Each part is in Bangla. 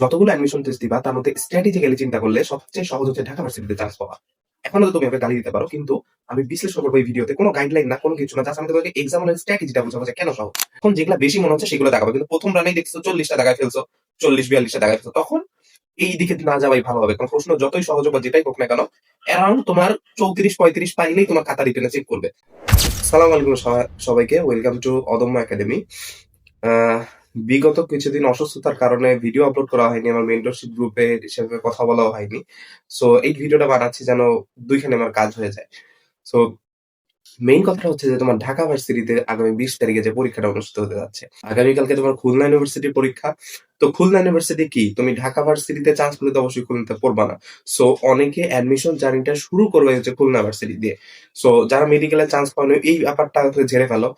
যতগুলো অ্যাডমিশন টেস্ট দিবা, তার মধ্যে স্ট্র্যাটেজিক্যালি চিন্তা করলে সবচেয়ে সহজ হচ্ছে ঢাকা ভার্সিটিতে চান্স পাওয়া। এখনও তো তুমি আমাকে গালি দিতে পারো, কিন্তু আমি বিশ্লেষণ করব এই ভিডিওতে। কোনো গাইডলাইন না, কোনো কিছু না জাস্ট আমি তোমাকে এক্সামের স্ট্র্যাটেজিটা বুঝাবো যে কেন সহজ। এখন যেগুলো বেশি মনে হচ্ছে সেগুলো দেখাবো, কিন্তু প্রথম রানেই দেখছ চল্লিশটা দেখায় ফেলছো, চল্লিশ, বিয়াল্লিশটা দেখায় ফেলছো। তখন এই দিকে না যাওয়াই ভালো হবে, কারণ প্রশ্ন যতই সহজ হোক বা যেটাই হোক না কেন অ্যারাউন্ড তোমার চৌত্রিশ, পঁয়ত্রিশ পাইলেই তোমার খাতা রিটেনে চেক করবে। সালাম আলাইকুম সবাইকে। ওয়েলকাম টু অদম্য একাডেমি বিগত কিছুদিন অসুস্থতার কারণে ভিডিও আপলোড করা হয়নি, আমার মেন্টরশিপ গ্রুপে সেভাবে কথা বলাও হয়নি। সো এই ভিডিওটা বানাচ্ছি যেন দুইখানে আমার কাজ হয়ে যায়। সো মেইন কথাটা হচ্ছে যে তোমার ঢাকা ভার্সিটিতে আগামী বিশ তারিখে যে পরীক্ষাটা অনুষ্ঠিত হতে যাচ্ছে, আগামীকালকে তোমার খুলনা ইউনিভার্সিটির পরীক্ষা। তো খুলনা ইউনিভার্সিটি কি? তুমি ঢাকা ভার্সিটিতে চান্স পেলে তো অবশ্যই খুলনাতে পড়বা না। সো অনেকে অ্যাডমিশন জার্নিটা শুরু করবে হচ্ছে খুলনা ভার্সিটি দিয়ে। সো যারা মেডিকেলে চান্স পাওনি, এই ব্যাপারটা ঝেড়ে ফেলো।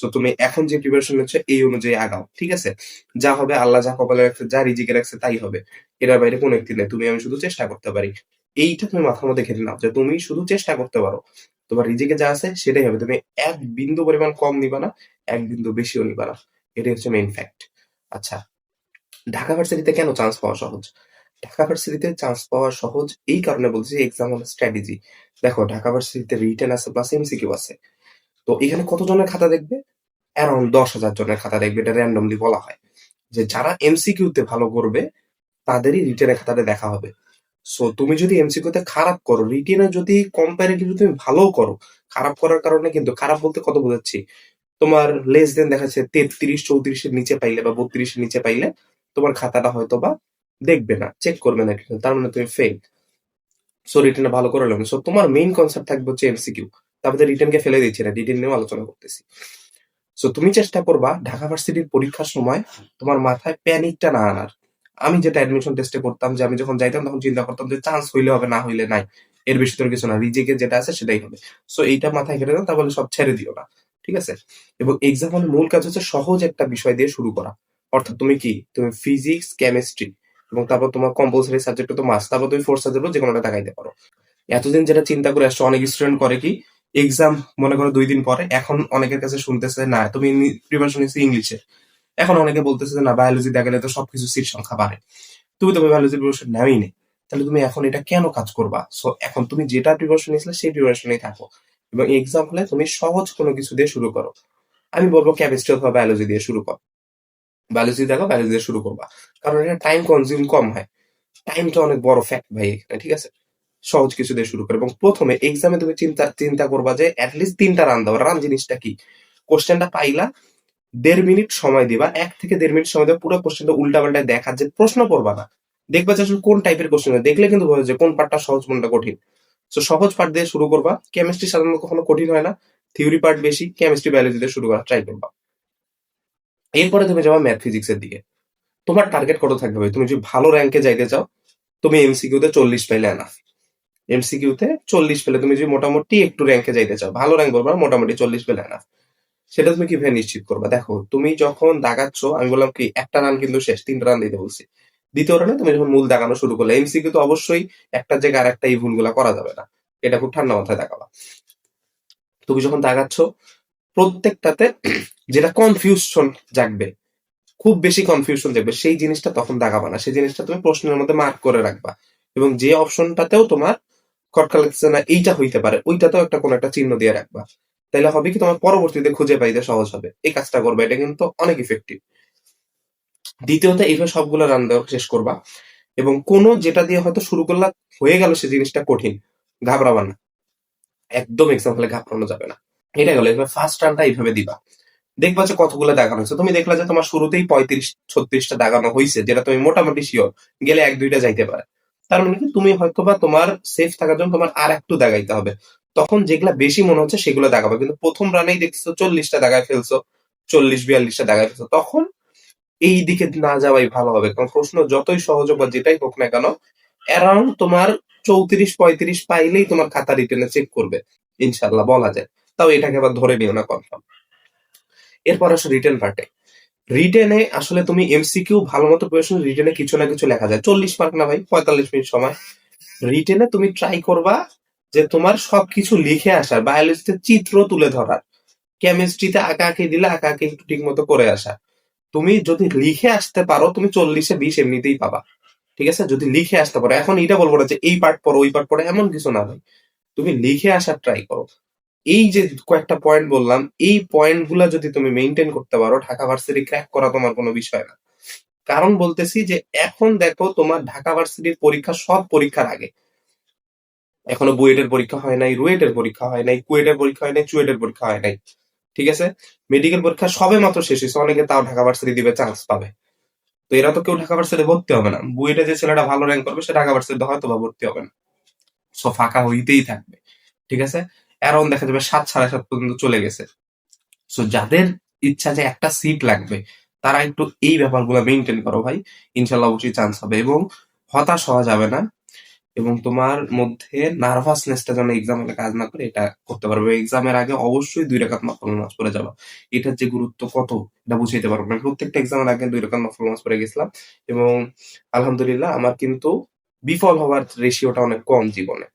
সো তুমি এখন যে প্রিপারেশন হচ্ছে এই অনুযায়ী আগাও, ঠিক আছে? যা হবে, আল্লাহ যা কপালে রাখছে, যা রিজিকে রাখছে, তাই হবে। এটার বাইরে কোনো একটি নেই, তুমি আমি শুধু চেষ্টা করতে পারি। এইটা তুমি মাথার মধ্যে ঘেটে নাও যে তুমি শুধু চেষ্টা করতে পারো। তোমার রিজিকে যা আছে, সেটাই হবে। তুমি এক বিন্দু পরিমাণ কম নিবা না, এক বিন্দু বেশিও নিবা না। এটাই হচ্ছে মেইন ফ্যাক্ট আচ্ছা ঢাকা ভার্সিটিতে কেন চান্স পাওয়া সহজ? ঢাকা ভার্সিটিতে চান্স পাওয়া সহজ এই কারণে বলছি এক্সাম হল স্ট্র্যাটেজি দেখো, ঢাকা ভার্সিটিতে রিটেন আছে প্লাস এমসিকিউ আছে। তো এখানে কতজনের খাতা দেখবে? অ্যারাউন্ড দশ হাজার জনের খাতা দেখবে, এটা র্যান্ডমলি বলা হয়। যে যারা এমসিকিউ তে ভালো করবে, তাদেরই রিটেনের খাতাটা দেখা হবে। সো তুমি যদি এমসিকিউ তে খারাপ করো রিটেনে যদি কম্পারেটিভলি তুমি ভালো করো, খারাপ করার কারণে কিন্তু, খারাপ বলতে কত বোঝাচ্ছি? তোমার লেস দেন দেখাচ্ছে তেত্রিশ, চৌত্রিশের নিচে পাইলে বা বত্রিশের নিচে পাইলে, তোমার খাতাটা হয়তো বা দেখবে না চেক করবে না কিন্তু, তার মানে তুমি ফেল সো রিটেনে ভালো করে নেবে সো তোমার মেইন কনসেপ্ট থাকবে হচ্ছে এমসিকিউ তারপরে রিটেনকে ফেলে দিচ্ছি না রিটেন নিয়েও আলোচনা করতেছি। সো তুমি চেষ্টা করবা ঢাকা ভার্সিটির পরীক্ষার সময় তোমার মাথায় প্যানিকটা না আনার। আমি যেটা অ্যাডমিশন টেস্টে করতাম যে আমি যখন যাইতাম তখন চিন্তা করতাম যে চান্স হইলে হবে, না হইলে নাই। এর বেশি তোর কিছু না, রিজেকে যেটা আছে সেটাই হবে। সো এইটা মাথায় ঘেটে দাও, তাহলে সব ছেড়ে দিও না। ঠিক আছে? এবং এক্সাম হলে মূল কাজ হচ্ছে সহজ একটা বিষয় দিয়ে শুরু করা। অর্থাৎ তুমি কি? তুমি ফিজিক্স কেমিস্ট্রি এবং তারপর তোমার কম্পালসারি সাবজেক্ট তো মাস তারপর তুমি ফোর্থ সাবজেক্ট যে কোনোটা দেখাইতে পারো। এতদিন যেটা চিন্তা করে আসছো, অনেক স্টুডেন্ট করে কি? এক্সাম মনে করো দুই দিন পরে, এখন অনেকের কাছে শুনতেছে, না, তুমি প্রিপারেশন নিচ্ছি ইংলিশে। এখন অনেকে বলতেছে যে, না বায়োলজি দেখালে তো সবকিছু সিট সংখ্যা বাড়ে। তুমি তো বায়োলজি প্রিপারেশন নেওয়াই নেই তাহলে তুমি এখন এটা কেন কাজ করবা? সো এখন তুমি যেটা প্রিপারেশন নিয়েছিলে, সেই প্রিপারেশনেই থাকো। এবং এক্সাম হলে তুমি সহজ কোনো কিছু দিয়ে শুরু করো। আমি বলব কেমিস্ট্রি অথবা বায়োলজি দিয়ে শুরু করো। বায়োলজি দেখো বায়োলজি দিয়ে শুরু করবা। কারণ এটা টাইম কনজিউম কম হয়। টাইমটা অনেক বড় ফ্যাক্ট ভাই ঠিক আছে? সহজ কিছু দিয়ে শুরু করে। এবং প্রথমে এক্সামে তুমি চিন্তা চিন্তা করবা যে অ্যাটলিস্ট তিনটা রান দাও। রান জিনিসটা কি? কোশ্চেনটা পাইলা, দেড় মিনিট সময় দিবা, এক থেকে দেড় মিনিট সময় দেবা, পুরো কোশ্চেনটা উল্টা পাল্টা দেখা যে প্রশ্ন করবা না। দেখবা যে আসলে কোন টাইপের কোশ্চেন দেখলে কিন্তু বোঝা যায় কোন পার্টটা সহজ, কোনটা কঠিন। তো সহজ পার্ট দিয়ে শুরু করবা। কেমিস্ট্রি সাধারণত কখনো কঠিন হয় না। থিওরি পার্ট বেশি কেমিস্ট্রি বায়োলজি দিয়ে শুরু করা ট্রাই করবা। এরপরে তুমি যাবা ম্যাথ ফিজিক্সের দিকে। তোমার টার্গেট কত থাকবে তুমি যদি ভালো র্যাঙ্কে যাইতে চাও, তুমি এমসিকিউতে চল্লিশ পাইলে এনাফ এমসিকিউতে চল্লিশ পেলে, তুমি যদি মোটামুটি একটু র্যাঙ্কে যাইতে চাও, ভালো র্যাঙ্ক করবা মোটামুটি চল্লিশ পেলে না সেটা তুমি কীভাবে নিশ্চিত করবা? দেখো, তুমি যখন দাগাচ্ছ, আমি বললাম কি, একটা রান কিন্তু শেষ, তিনটা রান দিতে বলছি। দ্বিতীয় রানে তুমি যখন মূল দাগানো শুরু করলে এমসিকিউ তো অবশ্যই একটা জায়গায় আর একটা এই ভুলগুলা করা যাবে না। এটা খুব ঠান্ডা মাথায় দেখাবা। তুমি যখন দাগাচ্ছ, প্রত্যেকটাতে যেটা কনফিউশন জাগবে, খুব বেশি কনফিউশন জাগবে, সেই জিনিসটা তখন দাগাবা না। সেই জিনিসটা তুমি প্রশ্নের মধ্যে মার্ক করে রাখবা। এবং যে অপশনটাতেও তোমার খটকা লাগছে না এইটা হইতে পারে, ওইটাতেও একটা কোনো একটা চিহ্ন দিয়ে রাখবা। তাহলে হবে কি তোমার পরবর্তীতে খুঁজে পাইতে সহজ হবে। এই কাজটা করবে, এটা কিন্তু অনেক ইফেক্টিভ দ্বিতীয়ত, এইভাবে সবগুলো রান দেওয়া শেষ করবা এবং কোন যেটা দিয়ে হয়তো শুরু করলা, হয়ে গেল সে জিনিসটা কঠিন। ঘাবড়াবা না। একদম এক্সাম হলে ঘাবড়ানো যাবে না। এটা গেল এবার ফার্স্ট রানটা এইভাবে দিবা। দেখবা যে কতগুলো দাগানো হয়েছে। তুমি দেখলা যে তোমার শুরুতেই পঁয়ত্রিশ, ছত্রিশটা দাগানো হয়েছে যেটা তুমি মোটামুটি শিওর গেলে এক, দুইটা যাইতে পারে। তার মানে কি তুমি হয়তোবা তোমার সেফ থাকার জন্য তোমার আর একটু দাগাইতে হবে। তখন যেগুলা বেশি মনে হচ্ছে সেগুলো দাগাবে। কিন্তু প্রথম রানেই দেখছ চল্লিশটা দাগায় ফেলছো, চল্লিশ বিয়াল্লিশটা দাগায় ফেলছো। তখন এই দিকে না যাওয়াই ভালো হবে। কারণ প্রশ্ন যতই সহজ হোক বা যেটাই হোক না কেন অ্যারাউন্ড তোমার চৌত্রিশ, পঁয়ত্রিশ পাইলেই তোমার খাতা রিটেনে চেক করবে। ইনশাল্লাহ বলা যায়। তাও এটাকে আবার ধরে নিও না কনফার্ম এরপর আসো রিটেন পার্টে রিটেনে আসলে তুমি এমসিকিউ ভালো মতো প্রশ্ন রিটেনে কিছু না কিছু লেখা যায়। চল্লিশ মার্ক না ভাই, পঁয়তাল্লিশ মিনিট সময়। রিটেনে তুমি ট্রাই করবা যে তোমার সবকিছু লিখে আসার বায়োলজিতে চিত্র তুলে ধরার। কেমিস্ট্রিতে আঁকা আঁকি দিলে আঁকা আঁকি একটু ঠিক মতো করে আসা। তুমি যদি লিখে আসতে পারো, তুমি চল্লিশে বিশ এমনিতেই পাবা। ঠিক আছে? যদি লিখে আসতে পারো। এখন এটা বলব না যে এই পার্ট পড়ো, ওই পার্ট পড়ো, এমন কিছু না ভাই। তুমি লিখে আসার ট্রাই করো। এই যে কয়েকটা পয়েন্ট বললাম, এই পয়েন্টগুলা যদি তুমি মেনটেন করতে পারো, ঢাকা ভার্সিটি ক্র্যাক করা তোমার কোনো বিষয় না। কারণ বলতেছি যে এখন দেখো তোমার ঢাকা ভার্সিটির পরীক্ষা সব পরীক্ষার আগে। এখনও বুয়েটের পরীক্ষা হয় নাই, রুয়েটের পরীক্ষা হয় নাই, কুয়েটের পরীক্ষা হয় নাই, চুয়েটের পরীক্ষা হয় নাই। ঠিক আছে? মেডিকেল পরীক্ষা সবে মাত্র শেষ হয়েছে, অনেকে তাও ঢাকা ভার্সিটি দিবে চান্স পাবে। তো এরা তো কেউ ঢাকা ভার্সিটি ভর্তি হবে না। বুয়েটে যে ছেলেটা ভালো র্যাঙ্ক করবে, সে ঢাকা ভার্সিটিতে হয়তো বা ভর্তি হবে না। সো ফাঁকা হইতেই থাকবে। ঠিক আছে? অ্যারাউন্ড দেখা যাবে সাত, সাড়ে সাত পর্যন্ত চলে গেছে। সো যাদের ইচ্ছা যে একটা সিট লাগবে, তারা একটু এই ব্যাপারগুলো মেনটেন করো ভাই। ইনশাল্লাহ অবশ্যই চান্স হবে এবং হতাশ হওয়া যাবে না এবং তোমার মধ্যে নার্ভাসনেসটা যেন এক্সাম হলে কাজ না করে, এটা করতে পারবে। এক্সামের আগে অবশ্যই দুই রাকাত নফল নামাজ পড়ে যাবা। এটার যে গুরুত্ব কত, এটা বুঝাইতে পারব না। প্রত্যেকটা এক্সামের আগে দুই রাকাত নফল নামাজ পড়ে গেছিলাম এবং আলহামদুলিল্লাহ আমার কিন্তু বিফল হওয়ার রেশিওটা অনেক কম জীবনে।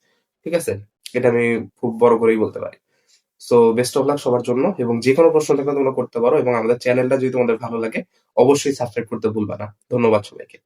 ঠিক আছে? এটা আমি খুব বড় করেই বলতে পারি। সো বেস্ট অফ লাক সবার জন্য এবং যে কোনো প্রশ্ন থাকলে তোমরা করতে পারো এবং আমাদের চ্যানেলটা যদি তোমাদের ভালো লাগে, অবশ্যই সাবস্ক্রাইব করতে ভুলবা না। ধন্যবাদ সবাইকে।